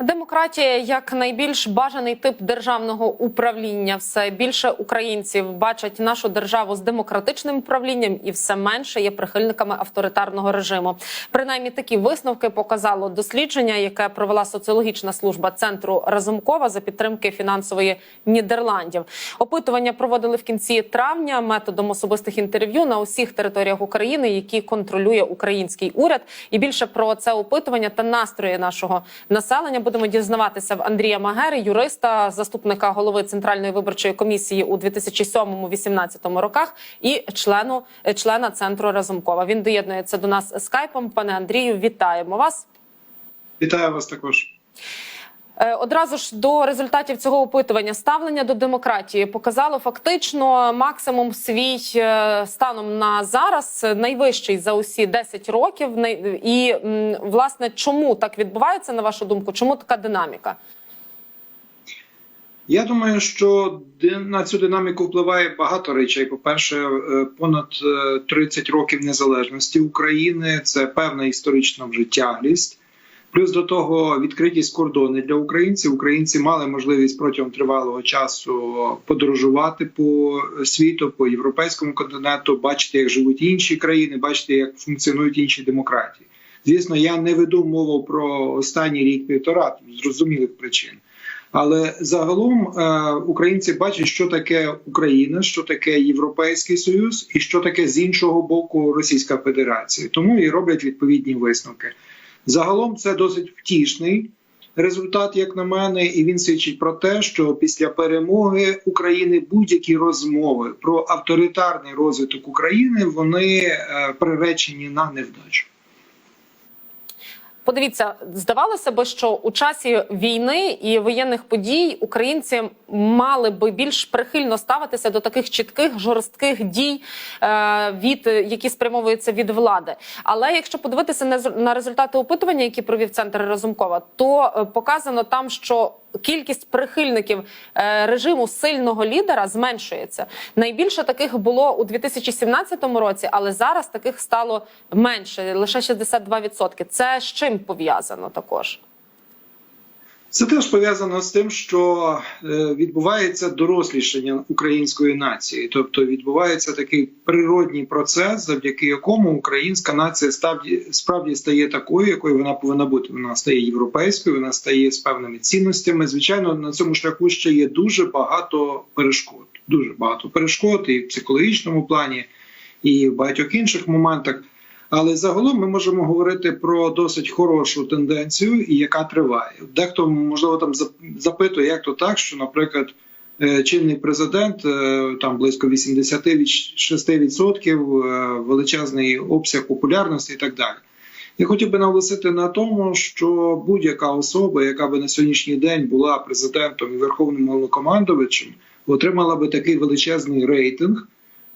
Демократія як найбільш бажаний тип державного управління. Все більше українців бачать нашу державу з демократичним управлінням і все менше є прихильниками авторитарного режиму. Принаймні такі висновки показало дослідження, яке провела соціологічна служба центру Разумкова за підтримки фінансової Нідерландів. Опитування проводили в кінці травня методом особистих інтерв'ю на усіх територіях України, які контролює український уряд. І більше про це опитування та настрої нашого населення будемо дізнаватися в Андрія Магери, юриста, заступника голови центральної виборчої комісії у 2007-2018 роках, і члену е, члена центру Разумкова. Він доєднується до нас скайпом. Пане Андрію, вітаємо вас. Вітаю вас також. Е, Одразу ж до результатів цього опитування ставлення до демократії показало фактично максимум свій е, станом на зараз найвищий за усі 10 років. І власне чому так відбувається на вашу думку? Чому така динаміка? Я думаю, що на цю динаміку впливає багато речей. По-перше, е, понад е, 30 років незалежності України це певна історична вже тяглість. Плюс до того відкритість кордони для українців. Українці мали можливість протягом тривалого часу подорожувати по світу, по європейському континенту, бачити, як живуть інші країни, бачити, як функціонують інші демократії. Звісно, я не веду мову про останній рік півтора зрозумілих причин. Але загалом е, українці бачать, що таке Україна, що таке Європейський Союз, і що таке з іншого боку Російська Федерація. Тому і роблять відповідні висновки. Загалом це досить втішний результат, як на мене, і він свідчить про те, що після перемоги України будь-які розмови про авторитарний розвиток України вони е, приречені на невдачу. Подивіться, здавалося би, що у часі війни і воєнних подій українці мали би більш прихильно ставитися до таких чітких жорстких дій, е, від які спрямовуються від влади. Але якщо подивитися на, результати опитування, які провів центр Разумкова, то е, показано там, що кількість прихильників е, режиму сильного лідера зменшується. Найбільше таких було у 2017 році, але зараз таких стало менше, лише 62%. Це з чим пов'язано також? Це теж пов'язано з тим, що е, відбувається дорослішання української нації, тобто відбувається такий природній процес, завдяки якому українська нація справді стає такою, якою вона повинна бути. Вона стає європейською, вона стає з певними цінностями. Звичайно, на цьому шляху ще є дуже багато перешкод. Дуже багато перешкод і в психологічному плані, і в багатьох інших моментах. Але загалом ми можемо говорити про досить хорошу тенденцію, яка триває. Дехто можливо там запитує, як то так, що, наприклад, е, чинний президент е, там близько 86% е, величезний обсяг популярності і так далі. Я хотів би наголосити на тому, що будь-яка особа, яка би на сьогоднішній день була президентом і верховним головнокомандувачем, отримала би такий величезний рейтинг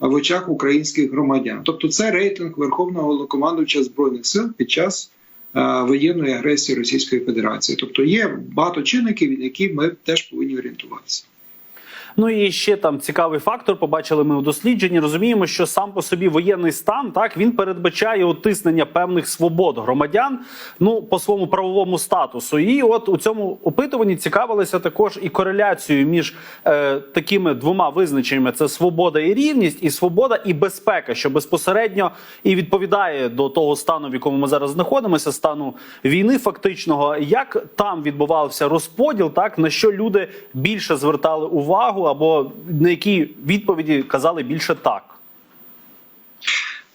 в очах українських громадян. Тобто, це рейтинг Верховного Головнокомандувача збройних сил під час е, воєнної агресії Російської Федерації. Тобто є багато чинників, які ми теж повинні орієнтуватися. Ну і ще там цікавий фактор. Побачили ми у дослідженні. Розуміємо, що сам по собі воєнний стан так він передбачає утиснення певних свобод громадян. Ну по своєму правовому статусу. І от у цьому опитуванні цікавилися також і кореляцією між е, такими двома визначеннями: це свобода і рівність, і свобода і безпека, що безпосередньо і відповідає до того стану, в якому ми зараз знаходимося, стану війни, фактичного. Як там відбувався розподіл, так на що люди більше звертали увагу, або на які відповіді казали більше так.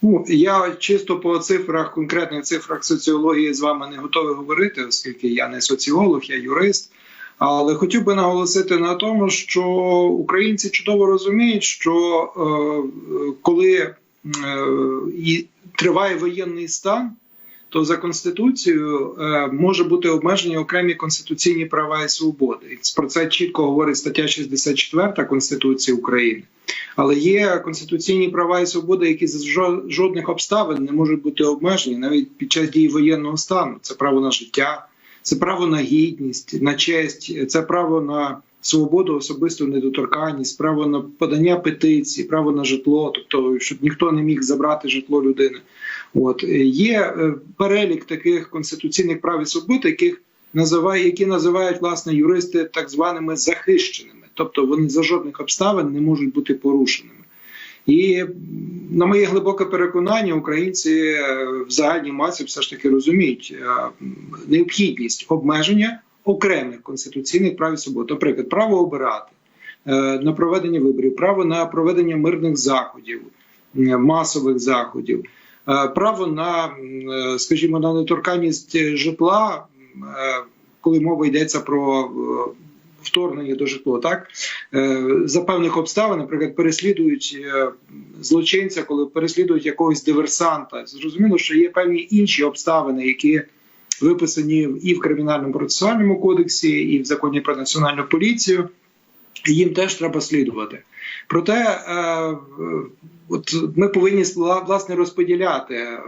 Ну я чисто по цифрах, конкретних цифрах соціології з вами не готовий говорити, оскільки я не соціолог, я юрист. Але хотів би наголосити на тому, що українці чудово розуміють, що е, коли е, і триває воєнний стан, то за конституцією е, може бути обмежені окремі конституційні права і свободи. Про це чітко говорить стаття 64 Конституції України. Але є конституційні права і свободи, які за жо- жодних обставин не можуть бути обмежені навіть під час дії воєнного стану. Це право на життя, це право на гідність, на честь, це право на свободу, особисту недоторканність, право на подання петиції, право на житло, тобто щоб ніхто не міг забрати житло людини. От е, є е, перелік таких конституційних прав і свобод, яких називає, які називають власне юристи так званими захищеними, тобто вони за жодних обставин не можуть бути порушеними. І на моє глибоке переконання, українці е, в загальній масі все ж таки розуміють необхідність обмеження окремих конституційних прав і свобод, наприклад, право обирати на проведення виборів, право на проведення мирних заходів, масових заходів, право на, е, скажімо, на недоторканність житла, е, коли мова йдеться про е, вторгнення до житло, так Е, за певних обставин, наприклад, переслідують е, злочинця, коли переслідують якогось диверсанта. Зрозуміло, що є певні інші обставини, які виписані і в кримінальному процесуальному кодексі, і в законі про національну поліцію. Їм теж треба слідувати. Проте е, от ми повинні власне розподіляти е,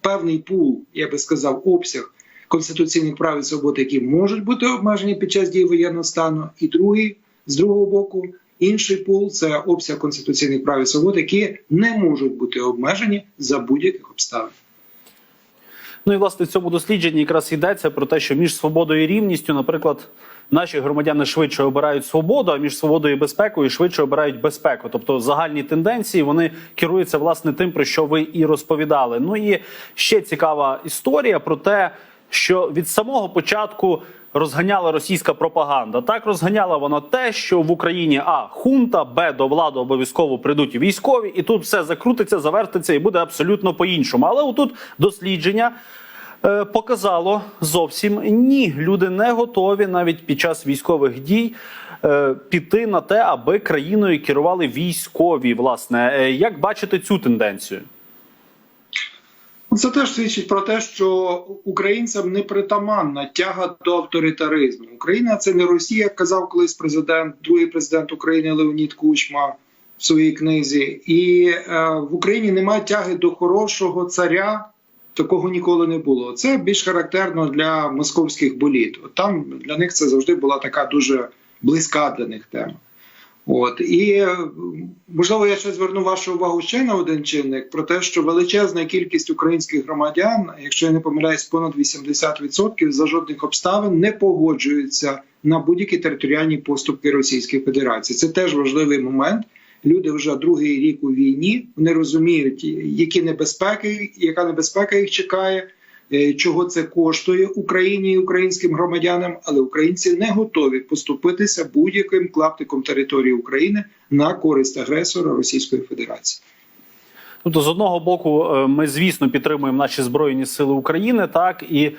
певний пул, я би сказав, обсяг конституційних прав і свобод, які можуть бути обмежені під час дії воєнного стану, і другий з другого боку. Інший пул це обсяг конституційних прав і свобод, які не можуть бути обмежені за будь-яких обставин. Ну і власне в цьому дослідженні якраз йдеться про те, що між свободою і рівністю, наприклад, наші громадяни швидше обирають свободу, а між свободою і безпекою швидше обирають безпеку. Тобто загальні тенденції вони керуються власне тим, про що ви і розповідали. Ну і ще цікава історія про те, що від самого початку. Розганяла російська пропаганда. Так розганяла вона те, що в Україні а хунта, б до влади обов'язково прийдуть військові, і тут все закрутиться, завертиться і буде абсолютно по-іншому. Але отут дослідження показало зовсім ні. Люди не готові навіть під час військових дій. е, Піти на те, аби країною керували військові. Власне, Е, як бачите цю тенденцію? Це теж свідчить про те, що українцям не притаманна тяга до авторитаризму. Україна це не Росія, як казав колись президент, другий президент України Леонід Кучма в своїй книзі. І е, в Україні немає тяги до хорошого царя. Такого ніколи не було. Це більш характерно для московських боліт. Там для них це завжди була така дуже близька для них тема. От і можливо, я ще зверну вашу увагу ще на один чинник про те, що величезна кількість українських громадян, якщо я не помиляюсь, понад 80% за жодних обставин не погоджуються на будь-які територіальні поступки Російської Федерації. Це теж важливий момент. Люди вже другий рік у війні. Вони розуміють, які небезпеки, яка небезпека їх чекає. е, Чого це коштує Україні і українським громадянам, але українці не готові поступитися будь-яким клаптиком території України на користь агресора Російської Федерації. Тобто, з одного боку, е, ми звісно підтримуємо наші збройні сили України, так і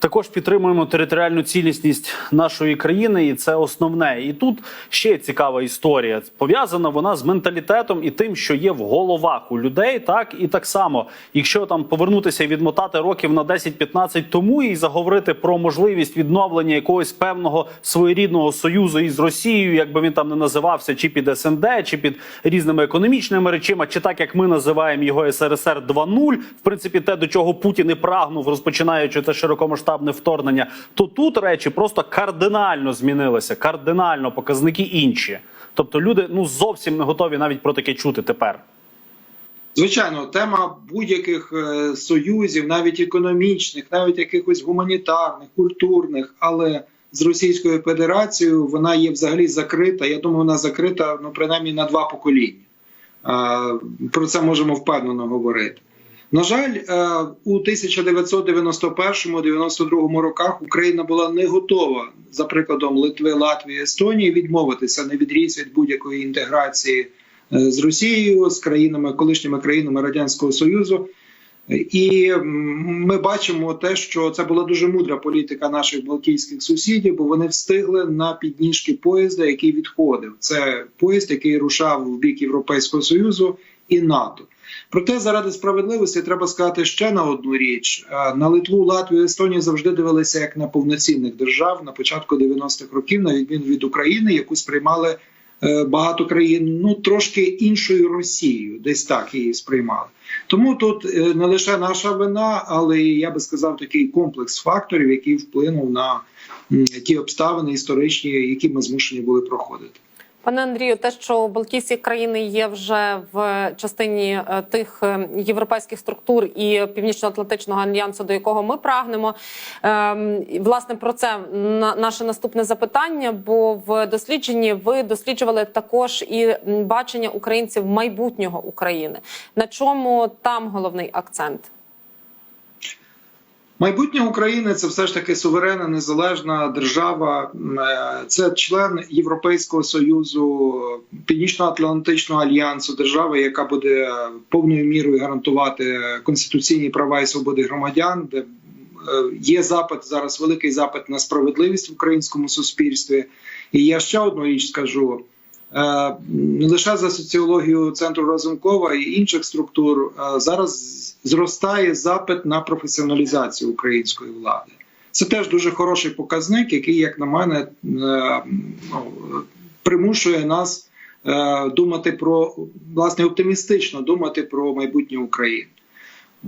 також підтримуємо територіальну цілісність нашої країни, і це основне. І тут ще цікава історія. Пов'язана вона з менталітетом і тим, що є в головах у людей. Так і так само, якщо там повернутися і відмотати років на 10-15 тому і заговорити про можливість відновлення якогось певного своєрідного союзу із Росією, як би він там не називався, чи під СНД, чи під різними економічними речима, чи так як ми називаємо його СРСР 2.0, в принципі, те, до чого Путін і прагнув, розпочинаючи це широкомасштабне вторгнення, то тут речі просто кардинально змінилися, кардинально показники інші. Тобто люди ну зовсім не готові навіть про таке чути тепер. Звичайно, тема будь-яких е, союзів, навіть економічних, навіть якихось гуманітарних, культурних, але з Російською Федерацією вона є взагалі закрита. Я думаю, вона закрита ну принаймні на два покоління. Е, Про це можемо впевнено говорити. На жаль, е, у 1991-92 роках Україна була не готова, за прикладом Литви, Латвії, Естонії, відмовитися на відріз від будь-якої інтеграції е, з Росією, з країнами, колишніми країнами Радянського Союзу. І ми бачимо те, що це була дуже мудра політика наших балтійських сусідів, бо вони встигли на підніжки поїзда, який відходив. Це поїзд, який рушав в бік Європейського союзу і НАТО. Проте заради справедливості треба сказати ще на одну річ: Е, на Литву, Латвію, Естонію завжди дивилися як на повноцінних держав на початку 90-х років, на відміну від України, яку сприймали е, багато країн, ну трошки іншою Росією, десь так її сприймали. Тому тут е, не лише наша вина, але я би сказав такий комплекс факторів, який вплинув на ті обставини історичні, які ми змушені були проходити. Пане Андрію, те, що Балтійські країни є вже в частині е, тих е, європейських структур і Північно-Атлантичного альянсу, до якого ми прагнемо, ем, власне про це на- наше наступне запитання. Бо в дослідженні ви досліджували також і бачення українців майбутнього України. На чому там головний акцент? Майбутнє України це все ж таки суверенна незалежна держава. Е, Це член Європейського союзу, Північно-Атлантичного альянсу, держава, яка буде повною мірою гарантувати конституційні права і свободи громадян, де е, є запит зараз, великий запит на справедливість в українському суспільстві. І я ще одну річ скажу. Е, Не лише за соціологію центру Разумкова і інших структур е, зараз зростає запит на професіоналізацію української влади. Це теж дуже хороший показник, який, як на мене, е, ну, примушує нас думати про власне оптимістично думати про майбутнє України.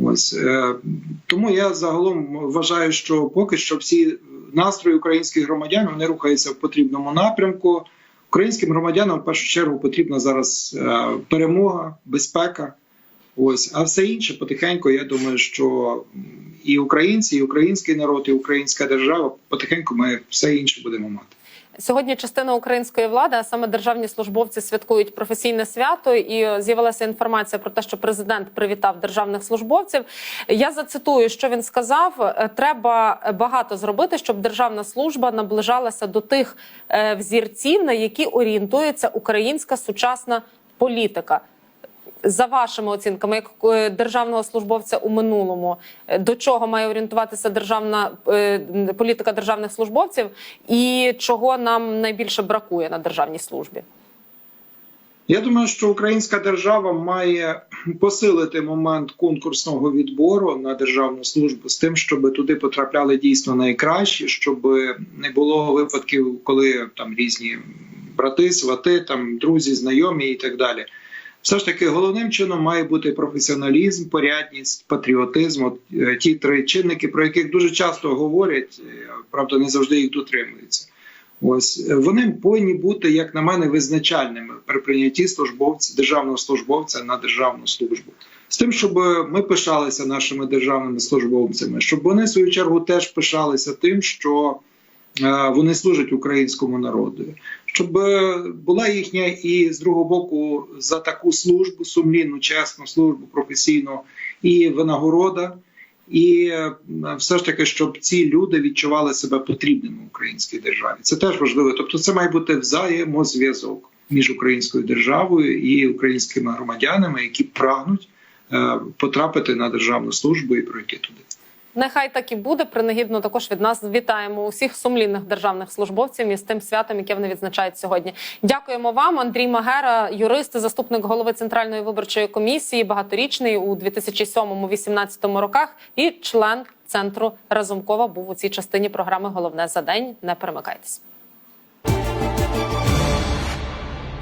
Ось тому я загалом вважаю, що поки що всі настрої українських громадян вони рухаються в потрібному напрямку. Українським громадянам в першу чергу потрібна зараз е, перемога, безпека. Ось, а все інше потихеньку. Я думаю, що і українці, і український народ, і українська держава потихеньку ми все інше будемо мати. Сьогодні частина української влади, а саме державні службовці, святкують професійне свято. І з'явилася інформація про те, що президент привітав державних службовців. Я зацитую, що він сказав: Е, треба багато зробити, щоб державна служба наближалася до тих е, взірців, на які орієнтується українська сучасна політика. За вашими оцінками, як е, державного службовця у минулому, е, до чого має орієнтуватися державна е, політика державних службовців, і чого нам найбільше бракує на державній службі? Я думаю, що українська держава має посилити момент конкурсного відбору на державну службу з тим, щоб туди потрапляли дійсно найкращі, щоб не було випадків, коли там різні брати, свати, там друзі, знайомі і так далі. Все ж таки, головним чином має бути професіоналізм, порядність, патріотизм. От, е, ті три чинники, про яких дуже часто говорять, е, правда, не завжди їх дотримуються. Ось е, вони повинні бути, як на мене, визначальними при прийнятті службовця державного службовця на державну службу. З тим, щоб ми пишалися нашими державними службовцями, щоб вони в свою чергу теж пишалися тим, що вони служать українському народу, щоб е, була їхня і з другого боку за таку службу, сумлінну, чесну службу, професійну і винагорода. І е, все ж таки, щоб ці люди відчували себе потрібними в українській державі. Це теж важливо. Тобто, це має бути взаємозв'язок між українською державою і українськими громадянами, які прагнуть е, потрапити на державну службу і пройти туди. Нехай так і буде. Принагідно також від нас вітаємо усіх сумлінних державних службовців із тим святом, яке вони відзначають сьогодні. Дякуємо вам, Андрій Магера, юрист, заступник голови центральної виборчої комісії, багаторічний у 2007-2018 роках і член центру Разумкова був у цій частині програми Головне за день. Не перемикайтесь.